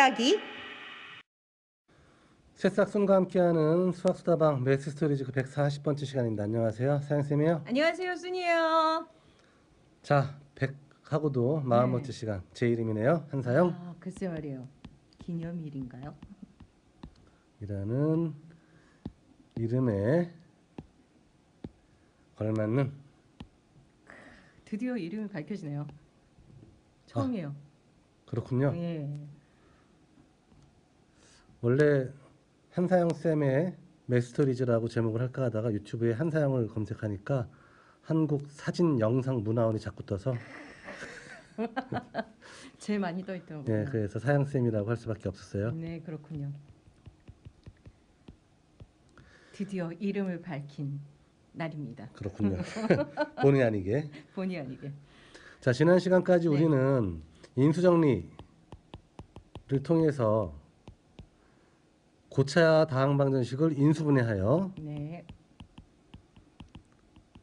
이야기 새싹순과 함께하는 수학수다방 매스 스토리즈 그 140번째 시간입니다. 안녕하세요. 사양쌤이에요. 안녕하세요 순이에요 자, 100하고도 40번째 네. 시간. 제 이름이네요. 한사영. 아 글쎄 말이에요 기념일인가요? 이라는 이름에 걸맞는 드디어 이름이 밝혀지네요 처음이에요 그렇군요. 예. 원래 한사영 쌤의 매스토리즈라고 제목을 할까 하다가 유튜브에 한사영을 검색하니까 한국 사진 영상 문화원이 자꾸 떠서 제일 많이 떠 있더라고요 예, 그래서 사영 쌤이라고 할 수밖에 없었어요. 네 그렇군요 드디어 이름을 밝힌 날입니다 그렇군요. 본의 아니게. 본의 아니게 자 지난 시간까지 네. 우리는 인수정리를 통해서 고차 다항 방정식을 인수분해하여 네,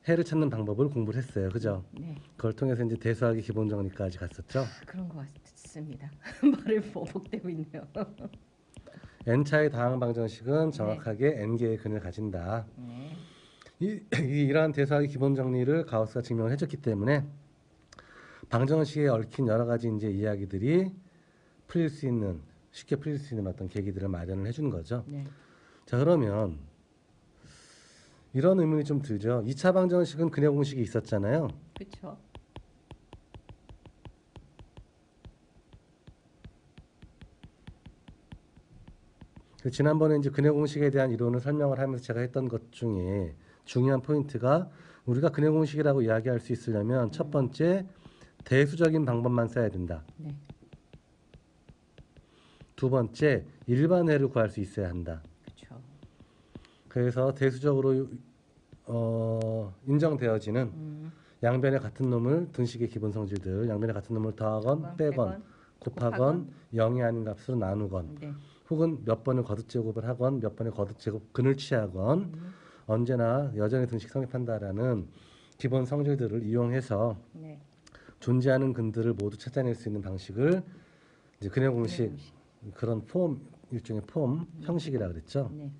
해를 찾는 방법을 공부를 했어요. 그죠? 네 그걸 통해서 이제 대수학의 기본 정리까지 갔었죠. 그런 것 같습니다 말을 버벅대고 있네요 n차의 다항 방정식은 정확하게 n개의 근을 가진다. 네. 이, 이 이 러한 대수학의 기본 정리를 가우스가 증명을 해줬기 때문에 방정식에 얽힌 여러 가지 이제 이야기들이 풀릴 수 있는 쉽게 풀릴 수 있는 어떤 계기들을 마련을 해주는 거죠. 네. 자 그러면 이런 의문이 좀 들죠. 2차 방정식은 근해 공식이 있었잖아요. 그렇죠 그 지난번에 이제 근해 공식에 대한 이론을 설명을 하면서 제가 했던 것 중에 중요한 포인트가 우리가 근해 공식이라고 이야기할 수 있으려면 첫 번째 대수적인 방법만 써야 된다. 네. 두 번째 일반회를 구할 수 있어야 한다. 그렇죠 그래서 대수적으로 어, 인정되어지는 음, 양변의 같은 놈을 등식의 기본 성질들 양변의 같은 놈을 더하건 빼건 곱하건 0이 아닌 값으로 나누건 네. 혹은 몇 번을 거듭 제곱을 하건 몇 번의 거듭 제곱 근을 취하건 음, 언제나 여전히 등식 성립한다라는 기본 성질들을 이용해서 네. 존재하는 근들을 모두 찾아낼 수 있는 방식을 이제 근해 공식 그런 폼 일종의 폼 형식이라 그랬죠. 네.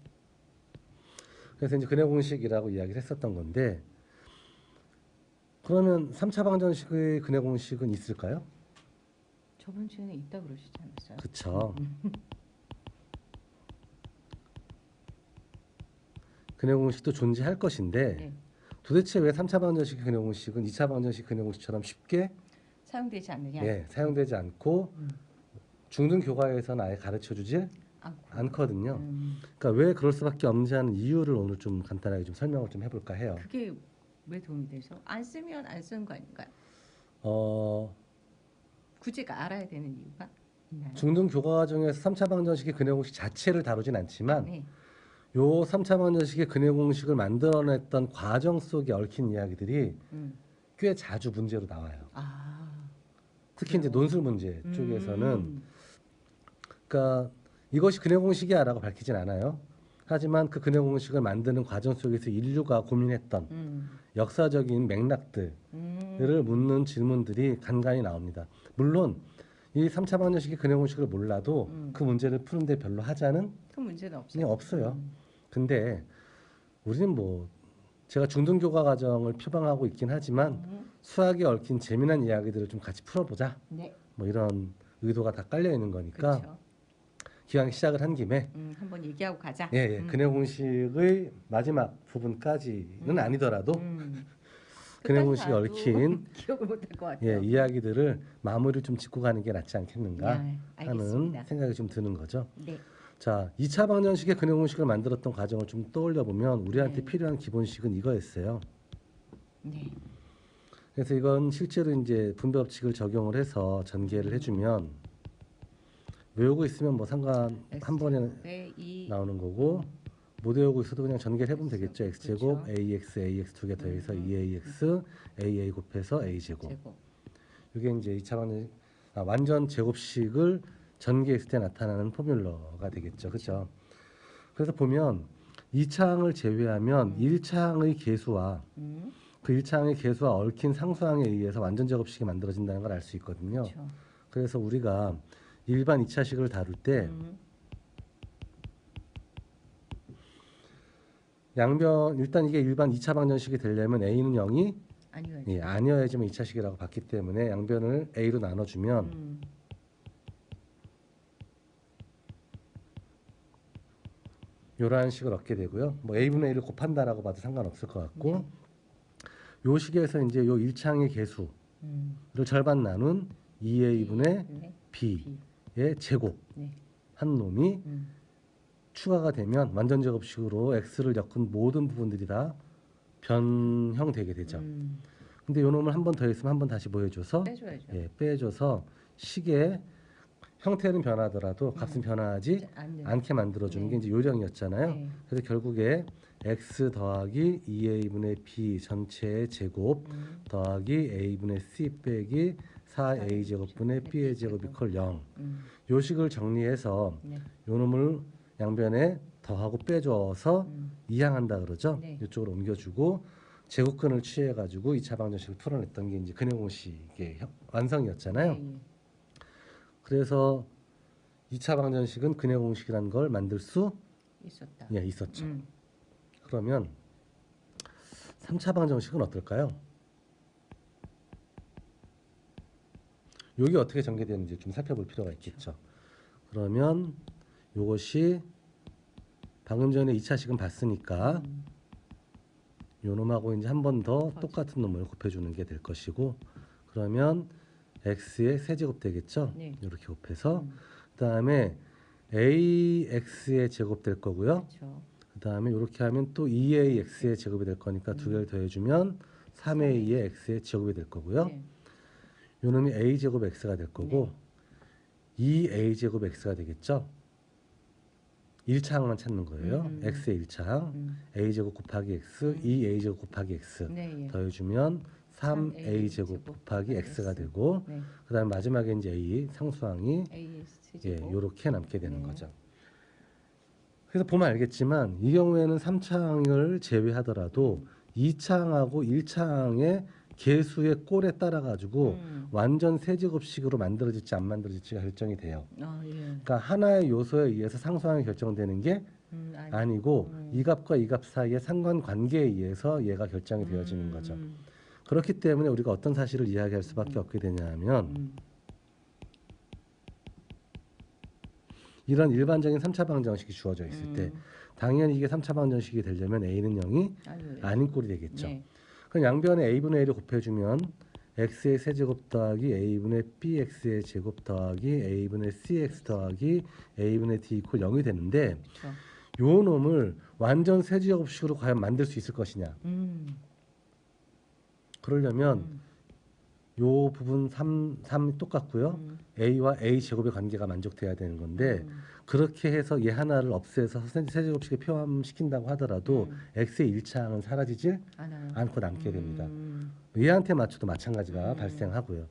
그래서 이제 근해 공식이라고 이야기를 했었던 건데 그러면 3차 방정식의 근해 공식은 있을까요? 저번 주에는 있다 그러시지 않았어요? 그쵸. 근해 공식도 존재할 것인데 네. 도대체 왜 3차 방정식 근해 공식은 2차 방정식 근해 공식처럼 쉽게 사용되지 않느냐? 예, 사용되지 않고 음. 중등 교과에서는 아예 가르쳐 주지 않고. 않거든요. 음, 그러니까 왜 그럴 수밖에 없는지 하는 이유를 오늘 좀 간단하게 좀 설명을 좀 해볼까 해요. 그게 왜 도움이 되죠? 안 쓰면 안 쓰는 거 아닌가요? 어, 굳이 알아야 되는 이유가 있나요? 중등 교과 과정에서 3차 방정식의 근해 공식 자체를 다루진 않지만 네. 요 3차 방정식의 근해 공식을 만들어냈던 과정 속에 얽힌 이야기들이 음. 꽤 자주 문제로 나와요. 아. 특히 이제 논술 문제 쪽에서는 음. 그러니까 이것이 근해 공식이야라고 밝히진 않아요. 하지만 그 근해 공식을 만드는 과정 속에서 인류가 고민했던 음. 역사적인 맥락들을 음. 묻는 질문들이 간간히 나옵니다. 물론 이 3차 방정식의 근해 공식을 몰라도 음. 그 문제를 푸는데 별로 하자는 그 문제는 없어요. 그냥 없어요. 음. 근데 우리는 뭐 제가 중등 교과 과정을 표방하고 있긴 하지만 음. 수학에 얽힌 재미난 이야기들을 좀 같이 풀어보자. 네. 뭐 이런 의도가 다 깔려 있는 거니까 그렇죠. 기왕 시작을 한 김에 음, 한번 얘기하고 가자. 예, 예. 음. 근해 공식의 마지막 부분까지는 음. 아니더라도 음. 근해 가도 얽힌 기억을 못할 것 예, 같아요. 이야기들을 마무리 좀 짓고 가는 게 낫지 않겠는가 네, 하는. 생각이 좀 드는 거죠. 네. 자, 2차 방정식의 근해 공식을 만들었던 과정을 좀 떠올려 보면 우리한테 네. 필요한 기본식은 이거였어요. 네. 그래서 이건 실제로 이제 분배 법칙을 적용을 해서 전개를 해주면 외우고 있으면 뭐 상관 한 번에 네, 이 나오는 거고 못 외우고 있어도 그냥 전개를 해보면 되겠죠. x 제곱 그렇죠. ax ax 두 개 더해서 음. 2ax aa 곱해서 a 제곱. 제곱. 이게 이제 2차 방정 아, 완전 제곱식을 전개했을 때 나타나는 포뮬러가 되겠죠. 그렇죠? 그래서 보면 2차항을 제외하면 음. 1차항의 계수와 음. 그 1차항의 계수와 얽힌 상수항에 의해서 완전 제곱식이 만들어진다는 걸 알 수 있거든요. 그렇죠. 그래서 우리가 일반 2차식을 다룰 때 음. 양변 일단 이게 일반 2차 방정식이 되려면 a는 0이 아니요. 예, 아니어야지만 2차식이라고 봤기 때문에 양변을 a로 나눠주면 음. 이러한 식을 얻게 되고요. 뭐 a분의 1을 곱한다라고 봐도 상관없을 것 같고 네. 요 식에서 이제 요 1창의 개수를 음. 절반 나눈 2a분의 네. b의 B. 제곱 네. 한 놈이 음. 추가가 되면 완전 제곱식으로 x를 엮은 모든 부분들이 다 변형되게 되죠. 음. 근데 요 놈을 한 번 더 있으면 한 번 다시 뭐 해줘서 빼줘야죠. 예, 빼줘서 식의 형태는 변하더라도 값은 변하지 안 돼. 않게 만들어주는 네. 게 이제 요령이었잖아요. 네. 그래서 결국에 x 더하기 2a분의 b 전체의 제곱 음. 더하기 a분의 c 빼기 4a 제곱분의 b의 제곱 이퀄 0. 음. 요 식을 정리해서 네. 요 놈을 양변에 더하고 빼줘서 음. 이항한다 그러죠. 네. 이쪽으로 옮겨주고 제곱근을 취해 가지고 2차 방정식을 풀어냈던 게 이제 근해 공식의 형- 완성이었잖아요. 예, 예. 그래서 2차 방정식은 근해 공식이라는 걸 만들 수 있었다. 예, 있었죠. 음. 그러면 3차 방정식은 어떨까요? 여기 어떻게 전개되는지 좀 살펴볼 필요가 있겠죠. 그러면 이것이 방금 전에 2차식은 봤으니까 음. 요 놈하고 이제 한 번 더. 똑같은 놈을 곱해주는 게 될 것이고 그러면 x의 세제곱 되겠죠. 네. 이렇게 곱해서 음. 그 다음에 ax의 제곱 될 거고요. 그렇죠. 그다음에 이렇게 하면 또 2ax의 제곱이 될 거니까 두 개를 더해주면 3a의 x의 제곱이 될 거고요. 네. 요 놈이 a 제곱 x가 될 거고 2a 제곱 x가 되겠죠. 1차항만 찾는 거예요. 음. x의 1차항 음. a 제곱 곱하기 x, 음. 2a 제곱 곱하기 x 네. 예. 더해주면 3a 3a 제곱 곱하기 x가. 되고 네. 그다음에 마지막에 이제 a 상수항이 예. 요렇게 남게 되는 네. 거죠. 그래서 보면 알겠지만 이 경우에는 3차항을 제외하더라도 2차항하고 1차항의 개수의 꼴에 따라 가지고 음. 완전 세제곱식으로 만들어질지 안 만들어질지가 결정이 돼요. 아, 예. 그러니까 하나의 요소에 의해서 상수항이 결정되는 게 음, 아니. 아니고 음. 이 값과 이 값 사이의 상관 관계에 의해서 얘가 결정이 되어지는 거죠. 음. 그렇기 때문에 우리가 어떤 사실을 이야기할 수밖에 없게 되냐면 음. 이런 일반적인 3차 방정식이 주어져 있을 음. 때 당연히 이게 3차 방정식이 되려면 a는 0이 아니요. 아닌 꼴이 되겠죠. 네. 그럼 양변에 a분의 1을 곱해주면 x의 세제곱 더하기 a분의 bx의 제곱 더하기 a분의 cx 더하기 a분의 d 이퀄 0이 되는데 그렇죠. 요 놈을 완전 세제곱식으로 과연 만들 수 있을 것이냐 음. 그러려면 음. 요 부분 3, 3이 똑같고요 음. a와 a 제곱의 관계가 만족돼야 되는 건데 음. 그렇게 해서 얘 하나를 없애서 세- 세제곱식에 표함시킨다고 하더라도 음. x의 1차항은 사라지질 않아요. 않고 남게 됩니다. 음. 얘한테 맞춰도 마찬가지가 음. 발생하고요.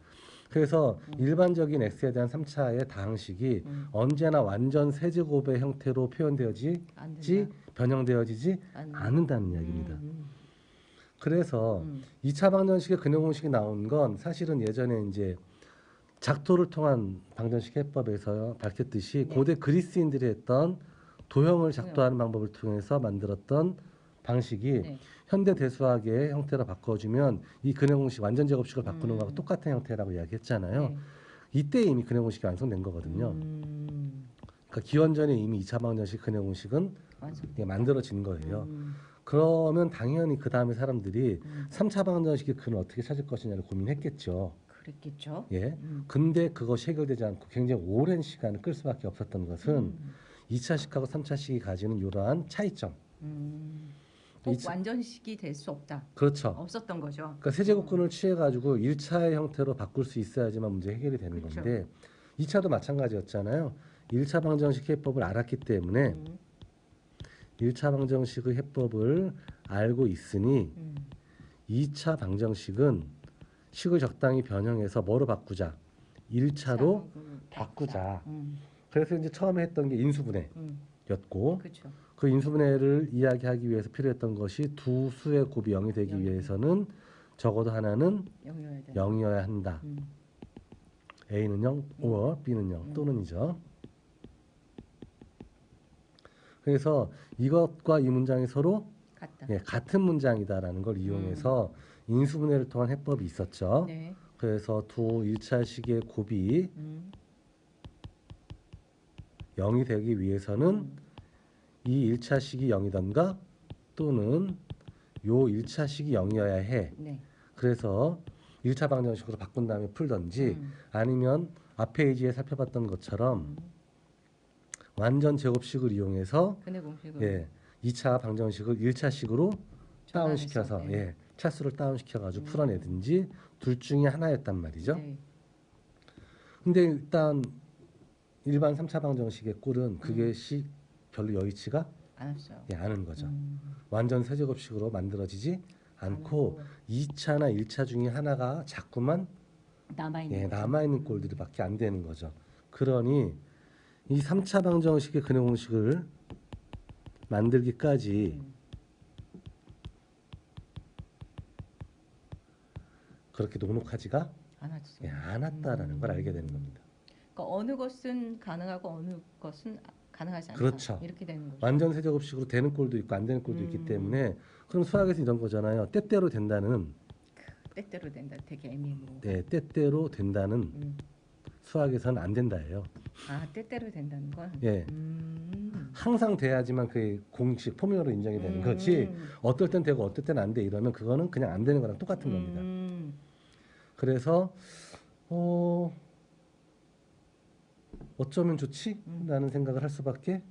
그래서 일반적인 x에 대한 3차의 다항식이 음. 언제나 완전 세제곱의 형태로 표현되어지지. 변형되어지지 안 않는다는 이야기입니다. 음. 그래서 음. 2차 방정식의 근형 공식이 나온 건 사실은 예전에 이제 작토를 통한 방정식 해법에서 밝혔듯이 네. 고대 그리스인들이 했던 도형을 작도하는 방법을 통해서 만들었던 방식이 네. 현대 대수학의 형태로 바꿔주면 이 근형 공식 완전 제곱식을 바꾸는 음. 거하고 똑같은 형태라고 이야기했잖아요. 네. 이때 이미 근형 공식이 완성된 거거든요. 음. 그러니까 기원전에 이미 2차 방정식 근형 공식은 완성. 만들어진 거예요. 음. 그러면 당연히 그 다음에 사람들이 음. 3차 방정식의 근을 어떻게 찾을 것이냐를 고민했겠죠. 그랬겠죠. 예. 음. 근데 그것이 해결되지 않고 굉장히 오랜 시간을 끌 수밖에 없었던 것은 음. 2차식하고 3차식이 가지는 이러한 차이점. 음. 이꼭 차- 완전식이 될 수 없다. 그렇죠. 없었던 거죠. 그러니까 세제곱근을 취해 가지고 1차의 형태로 바꿀 수 있어야지만 문제 해결이 되는 그렇죠. 건데 2차도 마찬가지였잖아요. 1차 방정식 해법을 알았기 때문에 음. 1차 방정식의 해법을 알고 있으니 음. 2차 방정식은 식을 적당히 변형해서 뭐로 바꾸자? 1차로 음. 바꾸자. 음. 그래서 이제 처음에 했던 게 인수분해였고 음. 그렇죠. 그 인수분해를 이야기하기 위해서 필요했던 것이 두 수의 곱이 0이 되기 영이. 위해서는 적어도 하나는 영여야 돼. 0이어야 한다. 음. A는 0, or B는 0 음. 또는 이죠. 그래서 이것과 이 문장이 서로 같다. 예, 같은 문장이다라는 걸 이용해서 인수분해를 통한 해법이 있었죠. 네. 그래서 두 1차식의 곱이 음. 0이 되기 위해서는 음. 이 1차식이 0이던가 또는 요 1차식이 0이어야 해. 네. 그래서 1차 방정식으로 바꾼 다음에 풀던지 음. 아니면 앞 페이지에 살펴봤던 것처럼 음. 완전 제곱식을 이용해서 근해 공식을 예, 2차 방정식을 1차식으로 다운시켜서 전환해서, 예, 차수를 다운시켜 가지고 음. 풀어내든지 둘 중에 하나였단 말이죠. 네. 근데 일단 일반 3차 방정식의 꼴은 그게 음. 시 별로 여의치가 안. 예, 않은 거죠. 음. 완전 세제곱식으로 만들어지지 않고 2차나 1차 중에 하나가 자꾸만 남아 있는 예, 남아 있는 꼴들이 밖에 안 되는 거죠. 그러니 이 3차 방정식의 근해 공식을 만들기까지 음. 그렇게 녹록하지가 안 왔어요. 예, 않았다라는 걸 알게 되는 겁니다. 그러니까 어느 것은 가능하고 어느 것은 가능하지 않다. 그렇죠. 이렇게 되는 거죠. 완전 세제곱식으로 되는 꼴도 있고 안 되는 꼴도 있기 음. 때문에 그럼 수학에서 이런 거잖아요. 때때로 된다는 때때로 된다. 되게 애매모. 네, 때때로 된다는 음. 수학에서는 안 된다예요. 아 때때로 된다는 건. 예. 음. 항상 돼야지만 그 공식 포뮬러로 인정이 되는 거지. 음. 어떨 땐 되고 어떨 땐 안 돼 이러면 그거는 그냥 안 되는 거랑 똑같은 겁니다. 음. 그래서 어 어쩌면 좋지? 음. 라는 생각을 할 수밖에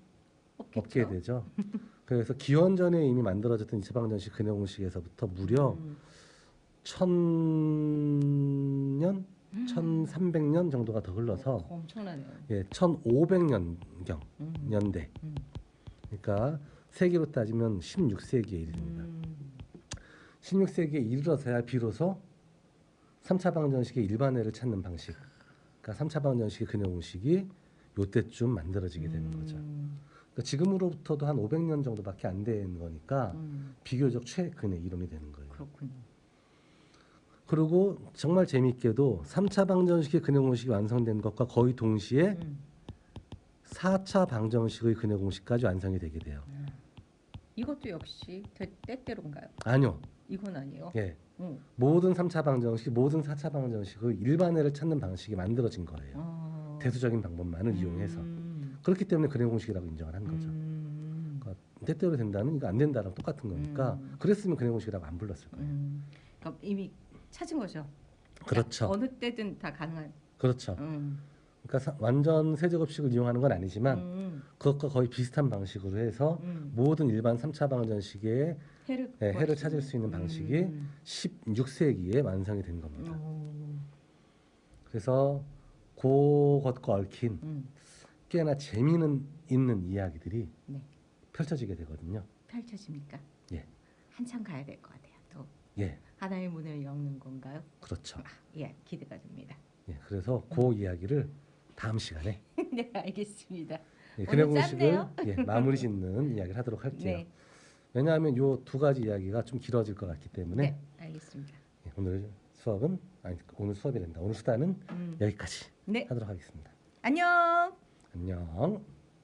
없겠죠. 없게 되죠. 그래서 기원전에 이미 만들어졌던 이차방정식 근해 공식에서부터 무려 음. 천년, 천삼백 년 정도가 더 흘러서 어, 엄청나네요. 예, 천오백년경 음. 년대. 음. 그러니까 세기로 따지면 16세기에 이릅니다. 음. 16세기에 이르러서야 비로소 3차 방정식의 일반회를 찾는 방식. 그러니까 3차 방정식의 근해 공식이 요때쯤 만들어지게 되는 거죠. 음. 그러니까 지금으로부터도 한 500년 정도밖에 안 되는 거니까 음. 비교적 최근의 이론이 되는 거예요. 그렇군요. 그리고 정말 재미있게도 3차 방정식의 근해 공식이 완성된 것과 거의 동시에 음. 4차 방정식의 근해 공식까지 완성이 되게 돼요. 이것도 역시 때- 때때로인가요? 아니요. 이건 아니에요. 예. 음. 모든 3차 방정식, 모든 4차 방정식의 일반회를 찾는 방식이 만들어진 거예요. 어. 대수적인 방법만을 이용해서. 음. 그렇기 때문에 근해 공식이라고 인정을 한 거죠. 음. 그러니까 때때로 된다는 이거 안 된다랑 똑같은 거니까 음. 그랬으면 근해 공식이라고 안 불렀을 거예요. 음. 그러니까 이미 찾은 거죠. 그렇죠. 어느 때든 다 가능한. 그렇죠. 음. 그러니까 사- 완전 세제곱식을 이용하는 건 아니지만 음. 그것과 거의 비슷한 방식으로 해서 음. 모든 일반 3차 방정식의 해를 예, 구할 해를 수 찾을. 수 있는 방식이 음. 16세기에 완성이 된 겁니다. 오. 그래서 그것과 얽힌 음. 꽤나 재미는 있는 이야기들이 네. 펼쳐지게 되거든요. 펼쳐집니까? 예. 한참 가야 될 것 같아요. 또 예, 하나의 문을 엮는 건가요? 그렇죠. 아, 예, 기대가 됩니다. 예, 그래서 그 이야기를 다음 시간에 네, 알겠습니다. 예, 오늘 근해 공식을 짧네요. 예, 마무리 짓는 이야기를 하도록 할게요. 네, 왜냐하면 요 두 가지 이야기가 좀 길어질 것 같기 때문에 네, 알겠습니다. 예, 오늘 수업은 아니 오늘 수업이 된다. 오늘 수단은 음. 여기까지 네, 하도록 하겠습니다. 안녕. 안녕.